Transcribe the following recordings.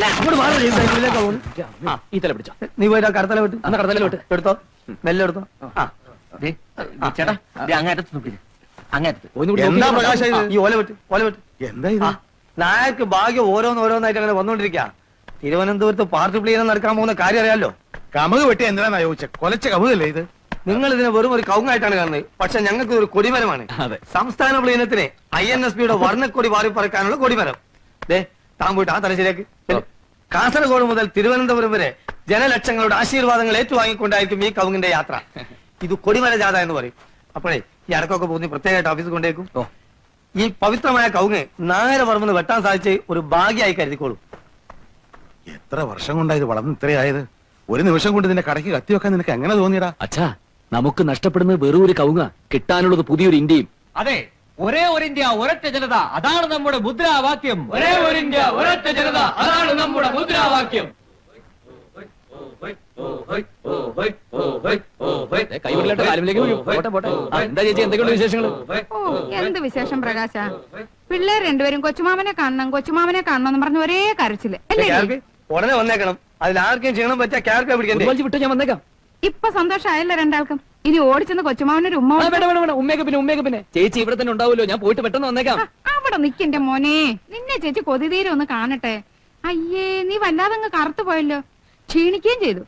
ഈ. ആ തല പിടിച്ചോ. നീ പോയിട്ട് ആ കടത്തല വിട്ട്. അന്ന് കടത്തല വിട്ട്. എടുത്തോ? മെല്ലെ എടുത്തോ? ചേട്ടാ അങ്ങേറ്റത്ത് നായർക്ക് ഭാഗ്യം ഓരോന്നോരോന്നായിട്ട് അങ്ങനെ വന്നോണ്ടിരിക്കുക തിരുവനന്തപുരത്ത് പാർട്ടി പ്ലീനം നടക്കാൻ പോകുന്ന കാര്യം അറിയാലോ? കമുക് വെട്ടി എന്തിനാ ചോദിച്ച? കൊലച്ച കമുകല്ലേ ഇത്? നിങ്ങൾ ഇതിനെ വെറും ഒരു കൗങ്ങായിട്ടാണ് കാണുന്നത്. പക്ഷെ ഞങ്ങൾക്ക് ഒരു കൊടിമരമാണ്. അതെ. സംസ്ഥാന പ്ലീനത്തിന് ഐ എൻ എസ് പിയുടെ വർണക്കൊടി വാരിപ്പറക്കാനുള്ള കൊടിമരം. ദേ താൻ പോയിട്ട് ആ തലശ്ശേരിയാക്ക് ചെല്ല്. കാസർഗോഡ് മുതൽ തിരുവനന്തപുരം വരെ ജനലക്ഷങ്ങളുടെ ആശീർവാദങ്ങൾ ഏറ്റുവാങ്ങിക്കൊണ്ടായിരിക്കും ഈ കവുങ്ങിന്റെ യാത്ര. ഇത് കൊടിമല ജാഥ എന്ന് പറയും. അപ്പോഴേ ഈ അടക്കമൊക്കെ പോകുന്ന പ്രത്യേകമായിട്ട് ഓഫീസിൽ കൊണ്ടേക്കും. ഈ പവിത്രമായ കവുങ്ങ് നായര പറമ്പെന്ന് വെട്ടാൻ സാധിച്ച് ഒരു ഭാഗ്യമായി കരുതിക്കോളൂ. എത്ര വർഷം കൊണ്ടാ ഇത് വളർന്ന് ഇത്രയായത്? ഒരു നിമിഷം കൊണ്ട് നിന്റെ കടയ്ക്ക് കത്തി വെക്കാൻ നിനക്ക് എങ്ങനെ തോന്നിയടാ? അച്ഛാ നമുക്ക് നഷ്ടപ്പെടുന്നത് വെറും ഒരു കവുങ്ങ. കിട്ടാനുള്ളത് പുതിയൊരു ഇന്ത്യയും. അതെ ഒരേ ഒരു ഇന്ത്യ ഒരൊറ്റ ജനത. അതാണ് നമ്മുടെ മുദ്രാവാക്യം. ഒരേ ഒരു ഇന്ത്യ ഒരൊറ്റ ജനത. അതാണ് നമ്മുടെ മുദ്രാവാക്യം. എന്താ ചേച്ചി വിശേഷങ്ങൾ ഓ എന്ത് വിശേഷം പ്രകാശ? പിള്ളേർ രണ്ടുപേരും കൊച്ചുമാമനെ കാണണം കൊച്ചുമാമനെ കാണണം എന്ന് പറഞ്ഞ ഒരേ കരച്ചിൽ. അല്ലേ ക്യാർക്ക്? ഉടനെ വന്നേക്കണം. അതിൽ ആർക്കും ക്ഷീണം പറ്റാ ക്യാർക്ക് പിടിക്കണ്ടേ? വലിച്ചു വിട്ട് ഞാൻ വന്നേക്കാം. ഇപ്പൊ സന്തോഷമായല്ലോ രണ്ടാൾക്കും. ഇനി ഓടിച്ചെന്ന് കൊച്ചുമാവനൊരു ഉമ്മ ആ, കൊടുത്ത് വേണ്ട വേണ്ട വേണ്ട. ഉമ്മയൊക്കെ പിന്നെ ഉമ്മയൊക്കെ പിന്നെ. ചേച്ചി ഇവിടെ തന്നെ ഉണ്ടാവുമല്ലോ. ഞാൻ പോയിട്ട് പെട്ടെന്ന് വന്നേക്കാം. അവിടെ നിക്കിന്റെ മോനെ. നിന്നെ ചേച്ചി കൊതിതീരം ഒന്ന് കാണട്ടെ. അയ്യേ നീ വല്ലാതെ അങ്ങ് കറുത്തു പോയല്ലോ. ക്ഷീണിക്കുകയും ചെയ്തു.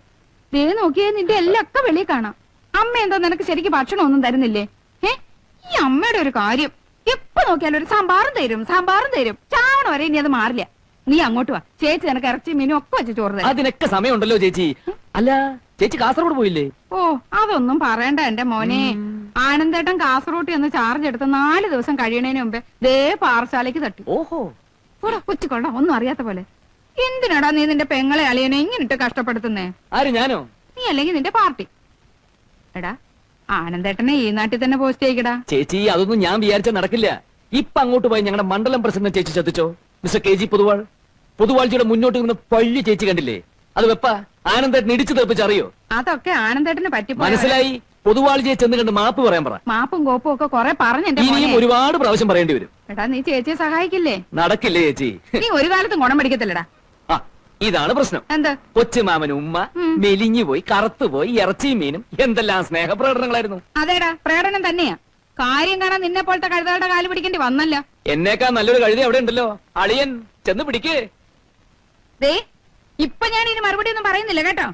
ദേ നോക്കിയേ നിന്റെ എല്ലാം ഒക്കെ വെളിയിൽ കാണാം. അമ്മ എന്താ നിനക്ക് ശരിക്ക് ഭക്ഷണം ഒന്നും തരുന്നില്ലേ? ഏ ഈ അമ്മയുടെ ഒരു കാര്യം. എപ്പോ നോക്കിയാലും ഒരു സാമ്പാറും തരും സാമ്പാറും തരും. ചാവണ വരെ ഇനി അത് മാറില്ല. നീ അങ്ങോട്ട് വാ. ചേച്ചി നിനക്ക് ഇറച്ചി മീനും ഒക്കെ വെച്ച് ചോറ് തരാം. അതിനൊക്കെ സമയമുണ്ടല്ലോ ചേച്ചി. അല്ല ചേച്ചി കാസർഗോഡ് പോയില്ലേ? ഓ അതൊന്നും പറയണ്ട എന്റെ മോനെ. ആനന്ദേട്ടൻ കാസർഗോട്ട് എന്ന് ചാർജ് എടുത്ത് നാല് ദിവസം കഴിയണേന് മുമ്പേ ദേ പാറശാലയ്ക്ക് തട്ടി. ഓഹോ. പോടാ കൊച്ചുകൊള്ള ഒന്നും അറിയാത്ത പോലെ. എന്തിനാടാ നീ നിന്റെ പെങ്ങളെ അളിയനെ ഇങ്ങനിട്ട് കഷ്ടപ്പെടുത്തുന്നേ? ആര് ഞാനോ? നീ അല്ലെങ്കിൽ നിന്റെ പാർട്ടി. എടാ ആനന്ദേട്ടനെ ഈ നാട്ടിൽ തന്നെ പോസ്റ്റ് ചെയ്യിക്കടാ. ചേച്ചി അതൊന്നും ഞാൻ വിചാരിച്ച നടക്കില്ല. ഇപ്പൊ അങ്ങോട്ട് പോയി ഞങ്ങളുടെ മണ്ഡലം പ്രസിഡന്റ് ചേച്ചി ചതിച്ചോ മിസ്റ്റർ കെ ജി പൊതുവാൾ. പൊതുവാഴ്ചയുടെ മുന്നോട്ട് നിന്ന് പള്ളി ചേച്ചി കണ്ടില്ലേ? അത് വെപ്പ? ആനന്ദേട്ടൻ ഇടിച്ചു തെപ്പിച്ചറിയോ അതൊക്കെ ആനന്ദേട്ടന് പറ്റി മനസ്സിലായി? പൊതുവാഴ്ചയെ ചെന്ന് കണ്ട് മാപ്പ് പറയാൻ പറ. മാപ്പും കോപ്പും ഒക്കെ കൊറേ പറഞ്ഞു എന്റെ ഇനിയും മോനെ. ഒരുപാട് പ്രാവശ്യം പറയേണ്ടി വരും. എടാ നീ ചേച്ചിയെ സഹായിക്കില്ലേ? നടക്കില്ലേ ചേച്ചി? നീ ഒരു കാലത്തും ഗുണം പിടിക്കത്തില്ലടാ. ആ ഇതാണ് പ്രശ്നം. എന്ത്? മാമൻ ഉമ്മ ഉം. മെലിഞ്ഞു പോയി കറുത്തു പോയി ഇറച്ചിയും മീനും എന്തെല്ലാം സ്നേഹപ്രകടനങ്ങളായിരുന്നു. അതേടാ പ്രകടനം തന്നെയാ. കാര്യം കാണാൻ നിന്നെ പോലത്തെ കഴുതകളുടെ കാൽ പിടിക്കേണ്ടി വന്നല്ലോ. എന്നേക്കാ നല്ലൊരു കഴുതി അവിടെ ഉണ്ടല്ലോ. അളിയൻ ചെന്ന് പിടിക്കേ. ദേ ഇപ്പൊ ഞാൻ ഇനി മറുപടി ഒന്നും പറയുന്നില്ല കേട്ടോ?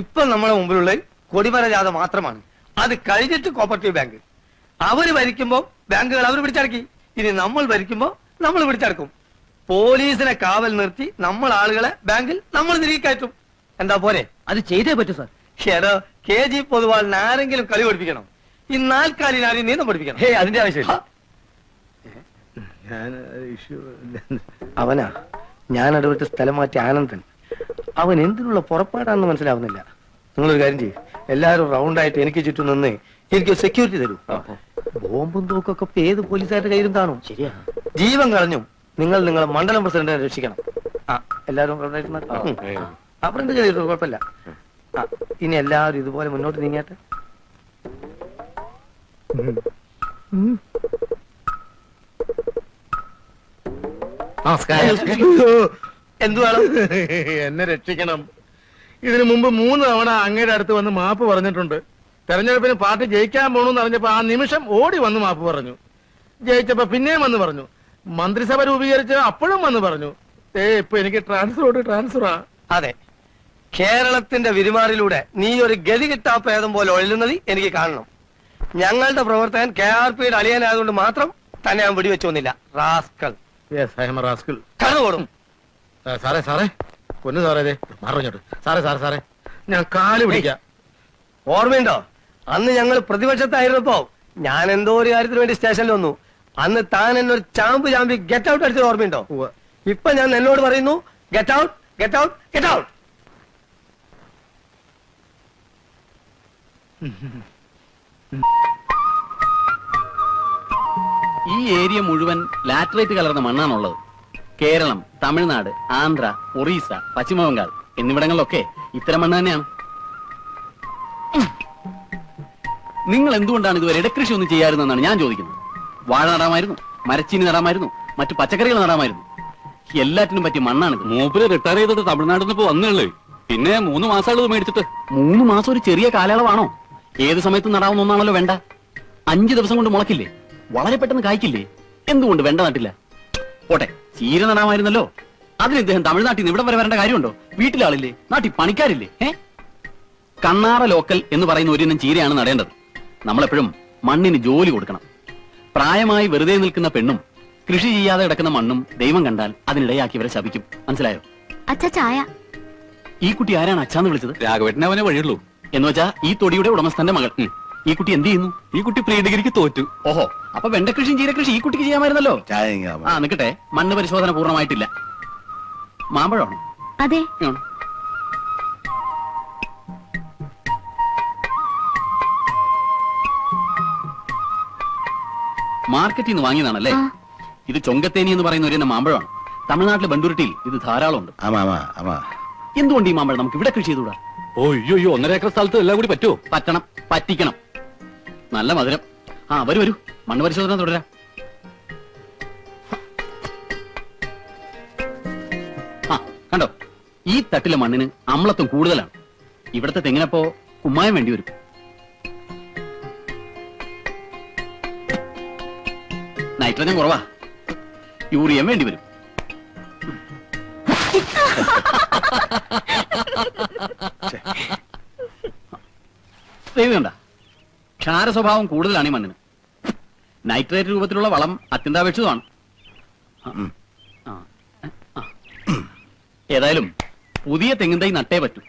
ഇപ്പൊ നമ്മുടെ മുമ്പിലുള്ള കൊടിമര ജാഥ മാത്രമാണ്. അത് കഴിഞ്ഞിട്ട് കോപ്പറേറ്റീവ് ബാങ്ക് അവർ ഭരിക്കുമ്പോ ബാങ്കുകൾ അവർ പിടിച്ചടക്കി. ഇനി നമ്മൾ ഭരിക്കുമ്പോ നമ്മൾ പിടിച്ചടക്കും. പോലീസിനെ കാവൽ നിർത്തി നമ്മൾ ആളുകളെ ബാങ്കിൽ നമ്മൾ തിരികെ കയറ്റും. എന്താ പോരെ? അത് ചെയ്തേ പറ്റൂ സാർ. ഏതോ കെ ജി പൊതുവാളിന് ആരെങ്കിലും കളി പഠിപ്പിക്കണം. ഈ നാൽക്കാലിന് ആരെയും നീന്തം പഠിപ്പിക്കണം. ഹേ അതിന്റെ ആവശ്യമില്ല. ഞാൻ ഇഷ്യൂ അവനാ. ഞാൻ ഇടപെട്ട് സ്ഥലം മാറ്റി ആനന്ദൻ. അവൻ എന്തിനുള്ള പുറപ്പാടാണെന്ന് മനസ്സിലാവുന്നില്ല. നിങ്ങളൊരു കാര്യം ചെയ്യും. എല്ലാവരും റൗണ്ട് ആയിട്ട് എനിക്ക് ചുറ്റും നിന്ന് എനിക്ക് സെക്യൂരിറ്റി തരൂ. ബോംബും തൂക്കൊക്കെ ഏത് പോലീസുകാരുടെ കയ്യിലും കാണും. ശരിയാ. ജീവൻ കളഞ്ഞു നിങ്ങൾ നിങ്ങളെ മണ്ഡലം പ്രസിഡന്റിനെ രക്ഷിക്കണം. ആ എല്ലാവരും round ചെയ്തു കുഴപ്പമില്ല. ആ ഇനി എല്ലാവരും ഇതുപോലെ മുന്നോട്ട് നീങ്ങട്ടെ നമസ്കാരം. എന്തു വേണം? എന്നെ രക്ഷിക്കണം. ഇതിനു മുമ്പ് മൂന്ന് തവണ അങ്ങയുടെ അടുത്ത് വന്ന് മാപ്പ് പറഞ്ഞിട്ടുണ്ട്. തെരഞ്ഞെടുപ്പിന് പാർട്ടി ജയിക്കാൻ പോണെന്ന് അറിഞ്ഞപ്പോ ആ നിമിഷം ഓടി വന്ന് മാപ്പ് പറഞ്ഞു. ജയിച്ചപ്പോ പിന്നെയും വന്ന് പറഞ്ഞു. മന്ത്രിസഭ രൂപീകരിച്ച് അപ്പോഴും വന്ന് പറഞ്ഞു. ഏ ഇപ്പൊ എനിക്ക് ട്രാൻസ്ഫർ ട്രാൻസ്ഫറാ. അതെ. കേരളത്തിന്റെ വിരുമാറിലൂടെ നീ ഒരു ഗതി കിട്ടാ പ്രേതം പോലെ ഒഴുകുന്നത് എനിക്ക് കാണണം. ഞങ്ങളുടെ പ്രവർത്തകൻ കെ ആർ പിയുടെ അളിയനായതുകൊണ്ട് മാത്രം തന്നെ ഞാൻ വെടിവെച്ചൊന്നില്ല റാസ്കൽ. റാസ്കിൾ കടന്നുപോടും സാറേ സാറേ. ഒന്ന് സാറേ ദേ പറഞ്ഞോട്ട് സാറേ സാറേ സാറേ. ഞാൻ കാൽ പിടിക്കാം. ഓർമ്മയുണ്ടോ? അന്ന് ഞങ്ങൾ പ്രതിപക്ഷത്തായിരുന്നപ്പോ ഞാൻ എന്തോ ഒരു കാര്യത്തിന് വേണ്ടി സ്റ്റേഷനിൽ വന്നു. അന്ന് താൻ എന്നൊരു ഒരു ചാമ്പ് ചാമ്പി ഗെറ്റ് ഔട്ട് അടിച്ചത് ഓർമ്മയുണ്ടോ. ഇപ്പൊ ഞാൻ എന്നോട് പറയുന്നു get out get out get out ഈ ഏരിയ മുഴുവൻ ലാറ്ററേറ്റ് കലർന്ന മണ്ണാണുള്ളത്. കേരളം തമിഴ്നാട് ആന്ധ്ര ഒറീസ പശ്ചിമ ബംഗാൾ എന്നിവിടങ്ങളിലൊക്കെ ഇത്തരം മണ്ണ് തന്നെയാണ്. നിങ്ങൾ എന്തുകൊണ്ടാണ് ഇതുവരെ ഇടക്കൃഷി ഒന്നും ചെയ്യാറുതെന്നാണ് ഞാൻ ചോദിക്കുന്നത്? വാഴ നടാമായിരുന്നു മരച്ചീനി നടാമായിരുന്നു മറ്റു പച്ചക്കറികൾ നടാമായിരുന്നു. എല്ലാറ്റിനും പറ്റിയ മണ്ണാണ് മൂപ്പര് റിട്ടയർ ചെയ്തിട്ട് തമിഴ്നാട്ടിൽ നിന്ന് വന്നേള്ളേ പിന്നെ മൂന്ന് മാസമുള്ളത് മേടിച്ചിട്ട്. മൂന്ന് മാസം ഒരു ചെറിയ കാലയളവാണോ? ഏത് സമയത്തും നടാവുന്ന ഒന്നാണല്ലോ വേണ്ട. അഞ്ചു ദിവസം കൊണ്ട് മുളക്കില്ലേ വളരെ പെട്ടെന്ന് കായ്ക്കില്ലേ? എന്തുകൊണ്ട് വേണ്ട നട്ടില്ല? പോട്ടെ. ചീര നടാമായിരുന്നല്ലോ. അതിന് ഇദ്ദേഹം തമിഴ്നാട്ടിൽ നിന്ന് ഇവിടെ വരെ വരേണ്ട കാര്യമുണ്ടോ? വീട്ടിലാളില്ലേ? നാട്ടിൽ പണിക്കാരില്ലേ? ഏ കണ്ണാറ ലോക്കൽ എന്ന് പറയുന്ന ഒരിനം ചീരയാണ് നടേണ്ടത്. നമ്മളെപ്പോഴും മണ്ണിന് ജോലി കൊടുക്കണം. പ്രായമായി വെറുതെ നിൽക്കുന്ന പെണ്ണും കൃഷി ചെയ്യാതെ കിടക്കുന്ന മണ്ണും ദൈവം കണ്ടാൽ അതിനിടയാക്കി ഇവരെ ശപിക്കും. മനസ്സിലായോ? അച്ഛ ചായ. ഈ കുട്ടി ആരാണ് അച്ഛാന്ന് വിളിച്ചത്? രാഘവേട്ടനെ അവനെ വഴിയുള്ളൂ. എന്ന് വെച്ചാ ഈ തൊടിയുടെ ഉടമസ്ഥന്റെ മകൾ. ഉം. ഈ കുട്ടി എന്ത് ചെയ്യുന്നു? ഈ കുട്ടി പ്രീ ഡിഗ്രിക്ക് തോറ്റു. ഓഹോ അപ്പൊ വെണ്ടകൃഷിയും ചീരകൃഷി ഈ കുട്ടിക്ക് ചെയ്യാമായിരുന്നല്ലോ? ആ നിക്കട്ടെ. മണ്ണ് പരിശോധന പൂർണമായിട്ടില്ല. മാമ്പഴമാണ്? അതെ. മാർക്കറ്റിൽ നിന്ന് വാങ്ങിയതാണല്ലേ? ഇത് ചൊങ്കത്തേനി എന്ന് പറയുന്ന ഒരു മാമ്പഴമാണ്. തമിഴ്നാട്ടിലെ ബണ്ടൂരിട്ടിയിൽ ഇത് ധാരാളം ഉണ്ട് എന്തുകൊണ്ട് ഈ മാമ്പഴം നമുക്ക് ഇവിടെ കൃഷി ചെയ്തുകൂടാ? ഓയ്യോ ഒന്നര ഏക്കർ സ്ഥലത്ത് എല്ലാം കൂടി പറ്റുമോ? പറ്റണം പറ്റിക്കണം. നല്ല മധുരം. ആ വരൂ വരൂ. മണ്ണ് പരിശോധന തുടരാം. ആ കണ്ടോ? ഈ തട്ടിലെ മണ്ണിന് അമ്ലത്വം കൂടുതലാണ്. ഇവിടുത്തെ തെങ്ങിനപ്പോ കുമ്മായം വേണ്ടി വരും. നൈട്രജൻ കുറവാ. യൂറിയം വേണ്ടി വരും. ദൈവണ്ട ക്ഷാര സ്വഭാവം കൂടുതലാണ് ഈ മണ്ണിന്. നൈട്രേറ്റ് രൂപത്തിലുള്ള വളം അത്യന്താപേക്ഷിതമാണ്. ഏതായാലും പുതിയ തെങ്ങിൻ തൈ നട്ടേ പറ്റൂ.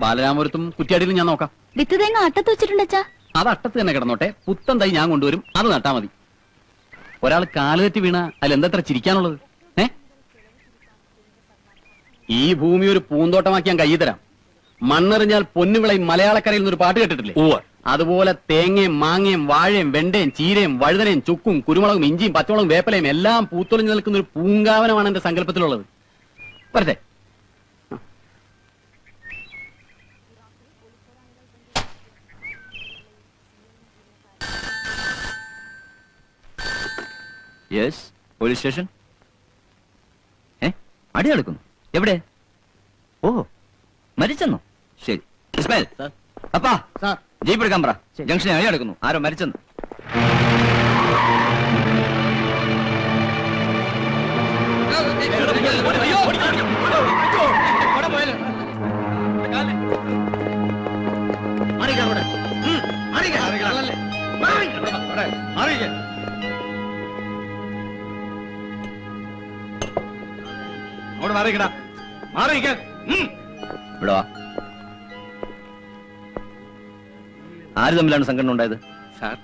ബാലരാമപുരത്തും കുറ്റിയാടിയിലും ഞാൻ നോക്കാം. വിത്ത് തേങ്ങ അട്ടത്ത് വെച്ചിട്ടുണ്ട് അച്ഛാ. അത് അട്ടത്ത് തന്നെ കിടന്നോട്ടെ. പുത്തൻ തൈ ഞാൻ കൊണ്ടുവരും. അത് നട്ടാ മതി. ഒരാൾ കാലുതെറ്റി വീണ അതിൽ എന്തത്ര ചിരിക്കാനുള്ളത്? ഏ? ഈ ഭൂമി ഒരു പൂന്തോട്ടമാക്കി ഞാൻ കയ്യിൽ തരാം. മണ്ണെറിഞ്ഞാൽ പൊന്നുവിളയും മലയാളക്കരയിൽ ഒരു പാട്ട് കേട്ടിട്ടില്ലേ. അതുപോലെ തേങ്ങയും മാങ്ങയും വാഴയും വെണ്ടയും ചീരയും വഴുതനയും ചുക്കും കുരുമുളകും ഇഞ്ചിയും പച്ചമുളകും വേപ്പലയും എല്ലാം പൂത്തൊളിഞ്ഞു നിൽക്കുന്ന ഒരു പൂങ്കാവനമാണ് എന്റെ സങ്കല്പത്തിലുള്ളത്. വരട്ടെ. യെസ് പോലീസ് സ്റ്റേഷൻ ഏ അടി നടക്കുന്നു എവിടെ? ഓ മരിച്ചെന്നോ? ശരി. ഇസ്മായിൽ. അപ്പാ. സാർ. ജീപ്പ് എടുക്കാൻ പറ ജംഗ്ഷനെ അടി നടക്കുന്നു. ആരോ മരിച്ചെന്ന്. ഇവിടെ വാ. ആര് തമ്മിലാണ് സംഘടന ഉണ്ടായത്? സാർ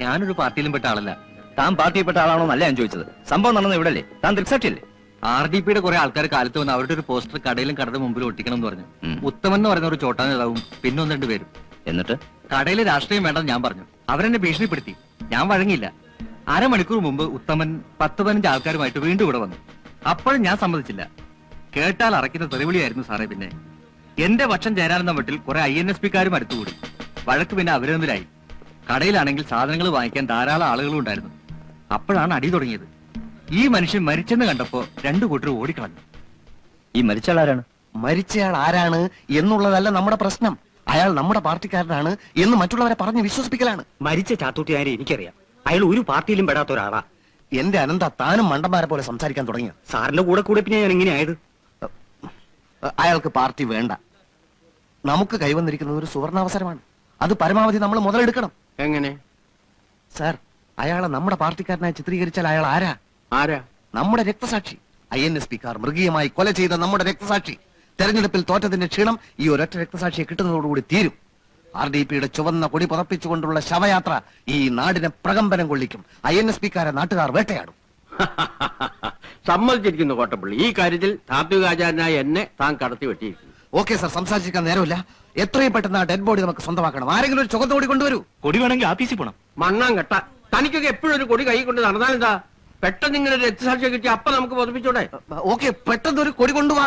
ഞാനൊരു പാർട്ടിയിലും പെട്ട ആളല്ല. താൻ പാർട്ടിയിൽപ്പെട്ട ആളാണോ എന്നല്ല ഞാൻ ചോദിച്ചത്. സംഭവം നടന്നത് ഇവിടെ അല്ലേ താൻ ദൃക്സാക്ഷിയല്ലേ? ആർ ഡി പിയുടെ കുറെ ആൾക്കാർ കാലത്ത് വന്ന് അവരുടെ ഒരു പോസ്റ്റർ കടയിലും കടയുടെ മുമ്പിൽ ഒട്ടിക്കണം എന്ന് പറഞ്ഞു. ഉത്തമൻ എന്ന് പറയുന്ന ഒരു ചോട്ടാ നേതാവും പിന്നെ ഒന്ന് രണ്ട് പേരും. എന്നിട്ട്? കടയിലെ രാഷ്ട്രീയം വേണ്ടെന്ന് ഞാൻ പറഞ്ഞു. അവരെന്നെ ഭീഷണിപ്പെടുത്തി. ഞാൻ വഴങ്ങിയില്ല. അരമണിക്കൂർ മുമ്പ് ഉത്തമൻ പത്ത് പതിനഞ്ച് ആൾക്കാരുമായിട്ട് വീണ്ടും ഇവിടെ വന്നു. അപ്പോഴും ഞാൻ സമ്മതിച്ചില്ല. കേട്ടാൽ അറയ്ക്കുന്ന തെറിവിളിയായിരുന്നു സാറേ പിന്നെ. എന്റെ പക്ഷം ചേരാനെന്ന വീട്ടിൽ കുറെ ഐ എൻ എസ് പിക്കാരും അടുത്തുകൂടി. വഴക്ക് പിന്നെ അവരെന്തിലായി കടയിലാണെങ്കിൽ സാധനങ്ങൾ വാങ്ങിക്കാൻ ധാരാളം ആളുകളും ഉണ്ടായിരുന്നു. അപ്പോഴാണ് അടി തുടങ്ങിയത്. ഈ മനുഷ്യൻ മരിച്ചെന്ന് കണ്ടപ്പോ രണ്ടു കൂട്ടർ ഓടിക്കളഞ്ഞു. ഈ മരിച്ച ആൾ ആരാണ്? മരിച്ചയാൾ ആരാണ് എന്നുള്ളതല്ല നമ്മുടെ പ്രശ്നം. അയാൾ നമ്മുടെ പാർട്ടിക്കാരനാണ് എന്ന് മറ്റുള്ളവരെ പറഞ്ഞ് വിശ്വസിപ്പിക്കലാണ്. മരിച്ച ചാത്തൂട്ടിയാരെ എനിക്കറിയാം. അയാൾ ഒരു പാർട്ടിയിലും പെടാത്ത ഒരാളാ. എന്റെ അനന്ത താനും മണ്ടന്മാരെ പോലെ സംസാരിക്കാൻ തുടങ്ങിയ? സാറിന്റെ കൂടെ കൂടെ പിന്നെ ഞാൻ എങ്ങനെയായത്? അയാൾക്ക് പാർട്ടി വേണ്ട. നമുക്ക് കൈവന്നിരിക്കുന്നത് ഒരു സുവർണാവസരമാണ്. അത് പരമാവധി നമ്മൾ മുതലെടുക്കണം. എങ്ങനെ? സാർ അയാളെ നമ്മുടെ പാർട്ടിക്കാരനായി ചിത്രീകരിച്ചാൽ അയാൾ ആരാ? ആരാ? നമ്മുടെ രക്തസാക്ഷി. ഐ എൻ എസ് പിക്കാർ മൃഗീയമായി കൊല ചെയ്ത നമ്മുടെ രക്തസാക്ഷി. തെരഞ്ഞെടുപ്പിൽ തോറ്റതിന്റെ ക്ഷീണം ഈ ഒരൊറ്റ രക്തസാക്ഷിയെ കിട്ടുന്നതോടുകൂടി തീരും. ആർ ഡി പിയുടെ ചുവന്ന കൊടി പുറപ്പിച്ചുകൊണ്ടുള്ള ശവയാത്ര ഈ നാടിനെ പ്രകമ്പനം കൊള്ളിക്കും. ഐ എൻ എസ് പിക്കാരെ നാട്ടുകാർ വേട്ടയാടും. സമ്മതിച്ചിരിക്കുന്നു കോട്ടപ്പള്ളി. ഈ കാര്യത്തിൽ താത്വികാചാരനായ എന്നെ താൻ കടത്തി വെട്ടിയിരിക്കുന്നു ഓക്കെ സാർ സംസാരിച്ചിരിക്കാൻ നേരമില്ല. എത്രയും പെട്ടെന്ന് ആ ഡെഡ് ബോഡി നമുക്ക് സ്വന്തമാക്കണം. ആരെങ്കിലും ഒരു ചുവന്ന കൂടി കൊണ്ടുവരൂ. കൊടി വേണമെങ്കിൽ ആഫീസിൽ പോണം. മണ്ണാൻ കെട്ട. തനിക്കൊക്കെ എപ്പോഴും ഒരു കൊടി കൈ കൊണ്ട് നടന്നാലെന്താ? പെട്ടെന്ന് ഇങ്ങനെ ഒരു രക്തസാക്ഷിയെ കിട്ടി അപ്പൊ നമുക്ക് പൊതുപ്പിച്ചോടെ ഓക്കെ പെട്ടെന്ന് ഒരു കൊടി കൊണ്ടുവാ.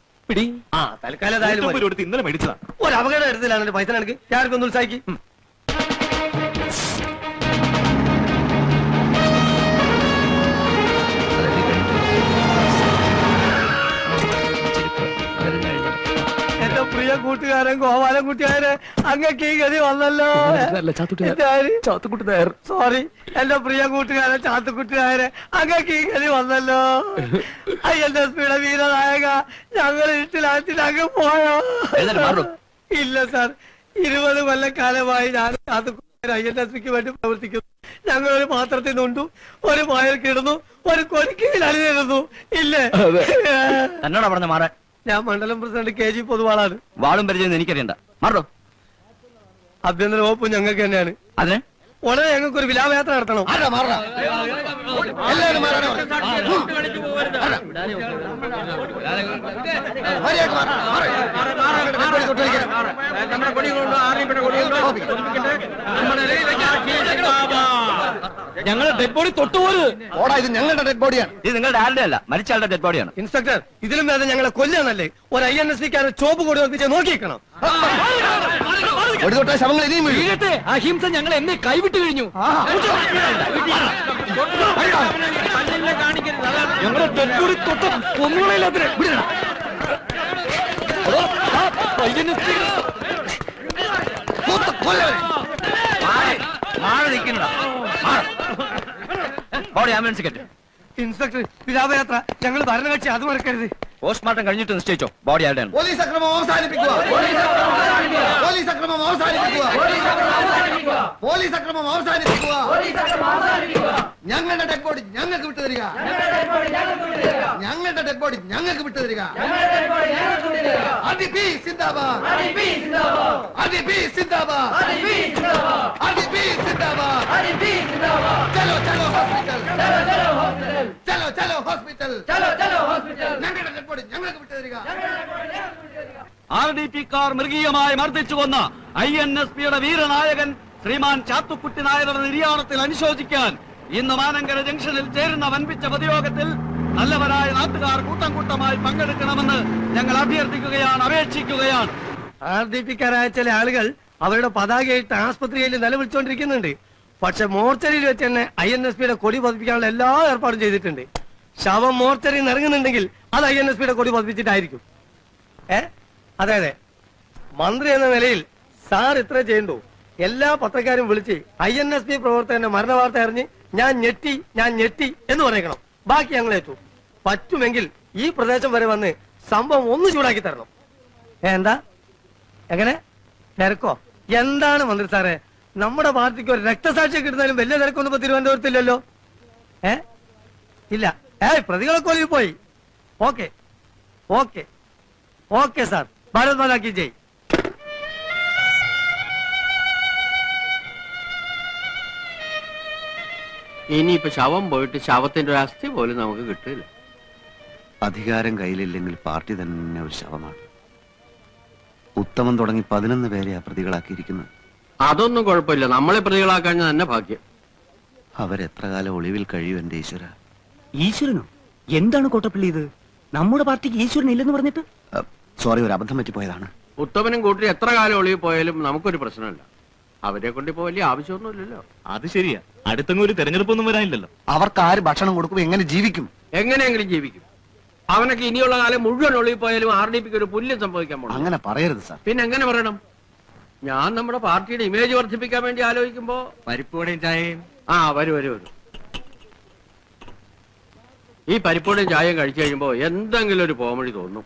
പിടി. ആ തൽക്കാലം മതി. ഇന്നലെ മേടിച്ചതാ. ഒരു അപകടം എന്റെ പൈസ കണക്ക് ഞാൻ ഒന്ന് ഉത്സാഹിക്ക്. പ്രിയ കൂട്ടുകാരൻ ഗോപാലൻ കുട്ടിയാരെ അങ്ങക്ക് ഈ ഗതി വന്നല്ലോ. ചാത്തുക്കുട്ടി- നായർ. സോറി എന്റെ പ്രിയ കൂട്ടുകാരൻ ചാത്തുക്കുട്ടിയാരെ അങ്ങക്ക് ഈ ഗതി വന്നല്ലോ. ഐ സ്പീഡ വീരനായക ഞങ്ങൾ ഇട്ടിലാറ്റി അങ്ങ് പോയോ. ഇല്ല സാർ ഇരുപത് കൊല്ലക്കാലമായി ഞാൻ ചാത്തുക്കുട്ടി ഐ എൻ എസ് പിക്ക് വേണ്ടി പ്രവർത്തിക്കുന്നു. ഞങ്ങൾ ഒരു പാത്രത്തിൽ നിന്നുണ്ടു ഒരു മായൽ കിടന്നു ഒരു കൊരിക്കയിൽ അണിനിരുന്നു. ഇല്ലേ? തന്നോടാ പറഞ്ഞ മാറാൻ. ഞാൻ മണ്ഡലം പ്രസിഡന്റ് കെ ജി പൊതുവാളാണ് വാളും പരിചയം എനിക്കറിയണ്ട മാറോ ആഭ്യന്തര വകുപ്പ് ഞങ്ങൾക്ക് തന്നെയാണ് അതിന് ഉടനെ ഞങ്ങൾക്ക് ഒരു വിലാപയാത്ര നടത്തണം. നമ്മുടെ കൊടി കൊണ്ടോ ആറിയപ്പെട്ട കൊടി കൊണ്ടോ. നമ്മുടെ ഞങ്ങൾ ഡെഡ് ബോഡി തൊട്ടുപോലും ഓടാ ഇത് ഞങ്ങളുടെ ഡെഡ് ബോഡിയാണ് ഇത് നിങ്ങളുടെ ആരുടെ അല്ല മരിച്ച ആളുടെ ഡെഡ് ബോഡിയാണ് ഇൻസ്പെക്ടർ ഇതിലും വേറെ ഞങ്ങളെ കൊല്ലാന്നല്ലേ ഒരു ഐ എൻ എസ് സിക്കാരൻ ചോപ്പ് കൂടി ഒന്നിച്ച് നോക്കിക്കണം ഒരു തൊട്ട ശവങ്ങൾ ഇനിയും വീഴും. അഹിംസ ഞങ്ങൾ എന്നെ കൈവിട്ട് കഴിഞ്ഞു. ഞങ്ങളുടെ ഡെഡ് ബോഡി തൊട്ട് മാറി ബോഡി ആംബുലൻസ് കെട്ട് ഇൻസ്പെക്ടർ വിലാപയാത്ര. ഞങ്ങൾ ഭരണകക്ഷി അത് മറക്കരുത്. പോസ്റ്റ്മോർട്ടം കഴിഞ്ഞിട്ട് നിശ്ചയിച്ചോ. ബോഡി ആരുടെയാണ് പോലീസ് അക്രമം അവസാനിപ്പിക്കുക. പോലീസ് അക്രമം അവസാനിപ്പിക്കുക. പോലീസ് അക്രമം അവസാനിപ്പിക്കുക. ഞങ്ങളുടെ ഡെഡ് ബോഡി ഞങ്ങൾക്ക് വിട്ടു തരിക. ഞങ്ങളുടെ ഡെഡ് ബോഡി ഞങ്ങൾക്ക് വിട്ടു തരിക. അടിപി സിന്ദാബാദ്. അടിപി സിന്ദാബാദ്. അടിപി ചലോ ചലോ ഹോസ്പിറ്റൽ. ഞങ്ങളുടെ ഞങ്ങൾക്ക് തരിക ആർ ഡി പി കാർ മൃഗീയമായി മർദ്ദിച്ചു കൊന്ന ഐ എൻ എസ് പിയുടെ വീരനായകൻ ശ്രീമാൻ ചാത്തുക്കുട്ടി നായരുടെ നിര്യാണത്തിൽ അനുശോചിക്കാൻ ഇന്ന് മാനങ്കര ജംഗ്ഷനിൽ ചേരുന്ന വൻപിച്ച പൊതുയോഗത്തിൽ നല്ലവരായ നാട്ടുകാർ കൂട്ടം കൂട്ടമായി പങ്കെടുക്കണമെന്ന് ഞങ്ങൾ അഭ്യർത്ഥിക്കുകയാണ് അപേക്ഷിക്കുകയാണ്. ആർ ഡി പിക്കാരായ ചില ആളുകൾ അവരുടെ പതാകയിട്ട് ആസ്പത്രിയിൽ നിലവിളിച്ചുകൊണ്ടിരിക്കുന്നുണ്ട് പക്ഷെ മോർച്ചറിയിൽ വെച്ച് തന്നെ ഐ എൻ എസ് പിയുടെ കൊടി പതിപ്പിക്കാനുള്ള എല്ലാ ഏർപ്പാടും ചെയ്തിട്ടുണ്ട്. ശവം മോർച്ചറിയിൽ നിന്ന് ഇറങ്ങുന്നുണ്ടെങ്കിൽ അത് ഐ എൻ എസ് പിയുടെ കൊടി പതിപ്പിച്ചിട്ടായിരിക്കും. ഏ? അതെ അതെ. മന്ത്രി എന്ന നിലയിൽ സാർ ഇത്ര ചെയ്യണ്ടു? എല്ലാ പത്രക്കാരും വിളിച്ച് ഐ എൻ എസ് പി പ്രവർത്തകന്റെ മരണ വാർത്ത അറിഞ്ഞ് ഞാൻ ഞെട്ടി ഞാൻ ഞെട്ടി എന്ന് പറയണം. ബാക്കി ഞങ്ങൾ ഏറ്റു. പറ്റുമെങ്കിൽ ഈ പ്രദേശം വരെ വന്ന് സംഭവം ഒന്ന് ചൂടാക്കി തരണം. എന്താ? എങ്ങനെ? തിരക്കോ? എന്താണ് മന്ത്രി സാറേ? നമ്മുടെ പാർട്ടിക്ക് ഒരു രക്തസാക്ഷി കിട്ടുന്നാലും വലിയ തിരക്കൊന്നും ഇപ്പൊ തിരുവനന്തപുരത്തില്ലല്ലോ. ഏ? ഇല്ല. ഏ പ്രതികളൊക്കെ ഒളിവിൽ പോയി. Okay. Okay. Okay sir. Bharat മാതാക്കി ജയ്. ഇനിയിപ്പോ ശവം പോയിട്ട് ശവത്തിന്റെ ഒരു അസ്ഥി പോലും നമുക്ക് കിട്ടില്ല അധികാരം കയ്യിലില്ലെങ്കിൽ പാർട്ടി തന്നെ ഒരു ശവമാണ്. ഉത്തമൻ തുടങ്ങി പതിനൊന്ന് പേരെ ആ പ്രതികളാക്കിയിരിക്കുന്നത്. അതൊന്നും കുഴപ്പമില്ല. നമ്മളെ പ്രതികളാക്കാൻ തന്നെ ഭാഗ്യം. അവരെത്ര കാലം ഒളിവിൽ കഴിയും എന്റെ ഈശ്വര? ഈശ്വരനോ? എന്താണ് കോട്ടപ്പള്ളി ഇത്? നമ്മുടെ പാർട്ടിക്ക് ഈശ്വരൻ ഇല്ലെന്ന് പറഞ്ഞിട്ട്? സോറി ഒരു അബദ്ധം പറ്റിപ്പോയതാണ്. ഉത്തമനും കൂട്ടി എത്ര കാലം ഒളിവ് പോയാലും നമുക്കൊരു പ്രശ്നമില്ല. അവരെ കൊണ്ട് ഇപ്പോ വലിയ ആവശ്യമൊന്നുമില്ലല്ലോ. അത് ശരിയാ. അടുത്തെങ്ങും ഒരു തെരഞ്ഞെടുപ്പൊന്നും വരാനില്ലല്ലോ. അവർക്ക് ആര് ഭക്ഷണം കൊടുക്കും എങ്ങനെ ജീവിക്കും? എങ്ങനെയെങ്കിലും ജീവിക്കും. അവനൊക്കെ ഇനിയുള്ള കാലം മുഴുവൻ ഒളിവ് പോയാലും ആർ ഡി പിക്ക് ഒരു പുല്യം സംഭവിക്കാൻ പോകണം അങ്ങനെ പറയരുത് സാർ. പിന്നെ എങ്ങനെ പറയണം? ഞാൻ നമ്മുടെ പാർട്ടിയുടെ ഇമേജ് വർദ്ധിപ്പിക്കാൻ വേണ്ടി ആലോചിക്കുമ്പോ പരിപ്പുവടയും ചായയും. ആ വരും വരും വരൂ. ഈ പരിപ്പോടും ചായയും കഴിച്ചു കഴിയുമ്പോ എന്തെങ്കിലും ഒരു പോമഴി തോന്നും.